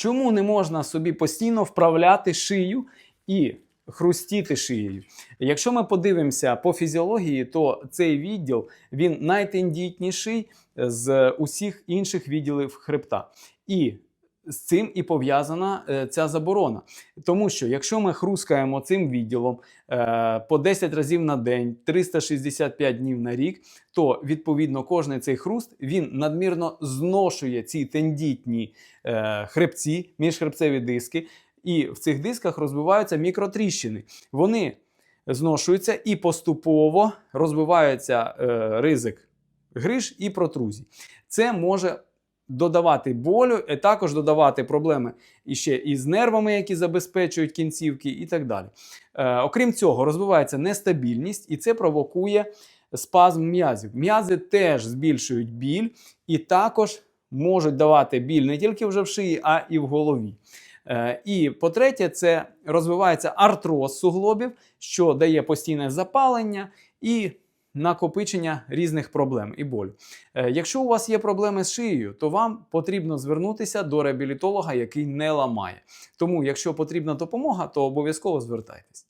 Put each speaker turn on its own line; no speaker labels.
Чому не можна собі постійно вправляти шию і хрустіти шиєю? Якщо ми подивимося по фізіології, то цей відділ він найтендітніший з усіх інших відділів хребта. І з цим і пов'язана е, ця заборона. Тому що якщо ми хрускаємо цим відділом е, по 10 разів на день, 365 днів на рік, то відповідно кожний цей хруст він надмірно зношує ці тендітні е, хребці, міжхребцеві диски, і в цих дисках розбиваються мікротріщини. Вони зношуються і поступово розбивається е, ризик гриж і протрузій. Це може додавати болю, і також додавати проблеми іще із нервами, які забезпечують кінцівки, і так далі. Е, окрім цього, розвивається нестабільність, і це провокує спазм м'язів. М'язи теж збільшують біль і також можуть давати біль не тільки вже в шиї, а і в голові. Е, І по-третє, це розвивається артроз суглобів, що дає постійне запалення і накопичення різних проблем і болю. Е, Якщо у вас є проблеми з шиєю, то вам потрібно звернутися до реабілітолога, який не ламає. Тому, якщо потрібна допомога, то обов'язково звертайтесь.